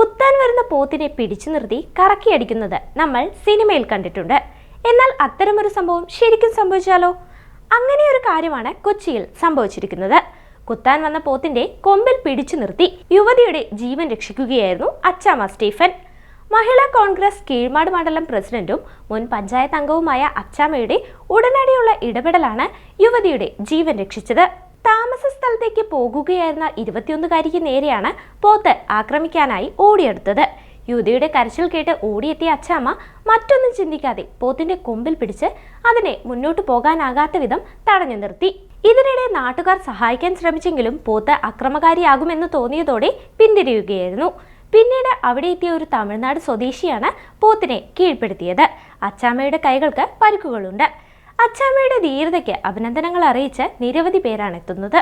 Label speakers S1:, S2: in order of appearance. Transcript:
S1: കുത്താൻ വരുന്ന പോത്തിനെ പിടിച്ചു നിർത്തി കറക്കിയടിക്കുന്നത് നമ്മൾ സിനിമയിൽ കണ്ടിട്ടുണ്ട്. എന്നാൽ അത്തരമൊരു സംഭവം ശരിക്കും സംഭവിച്ചാലോ? അങ്ങനെ ഒരു കാര്യമാണ് കൊച്ചിയിൽ സംഭവിച്ചിരിക്കുന്നത്. കുത്താൻ വന്ന പോത്തിന്റെ കൊമ്പിൽ പിടിച്ചു നിർത്തി യുവതിയുടെ ജീവൻ രക്ഷിക്കുകയായിരുന്നു അച്ചാമ സ്റ്റീഫൻ. മഹിളാ കോൺഗ്രസ് കീഴ്മാട് മണ്ഡലം പ്രസിഡന്റും മുൻ പഞ്ചായത്ത് അംഗവുമായ അച്ചാമ്മയുടെ ഉടനടിയുള്ള ഇടപെടലാണ് യുവതിയുടെ ജീവൻ രക്ഷിച്ചത്. സ്ഥലത്തേക്ക് പോകുകയായിരുന്ന ഇരുപത്തിയൊന്നുകാരിക്ക് നേരെയാണ് പോത്ത് ആക്രമിക്കാനായി ഓടിയെടുത്തത്. യുവതിയുടെ കരച്ചിൽ കേട്ട് ഓടിയെത്തിയ അച്ചാമ്മ മറ്റൊന്നും ചിന്തിക്കാതെ പോത്തിന്റെ കൊമ്പിൽ പിടിച്ച് അതിനെ മുന്നോട്ട് പോകാനാകാത്ത വിധം തടഞ്ഞു നിർത്തി. ഇതിനിടെ നാട്ടുകാർ സഹായിക്കാൻ ശ്രമിച്ചെങ്കിലും പോത്ത് അക്രമകാരിയാകുമെന്ന് തോന്നിയതോടെ പിന്തിരിയുകയായിരുന്നു. പിന്നീട് അവിടെ എത്തിയ ഒരു തമിഴ്നാട് സ്വദേശിയാണ് പോത്തിനെ കീഴ്പ്പെടുത്തിയത്. അച്ചാമ്മയുടെ കൈകൾക്ക് പരുക്കുകളുണ്ട്. അച്ചാമ്മയുടെ ധീരതയ്ക്ക് അഭിനന്ദനങ്ങൾ അറിയിച്ച് നിരവധി പേരാണ് എത്തുന്നത്.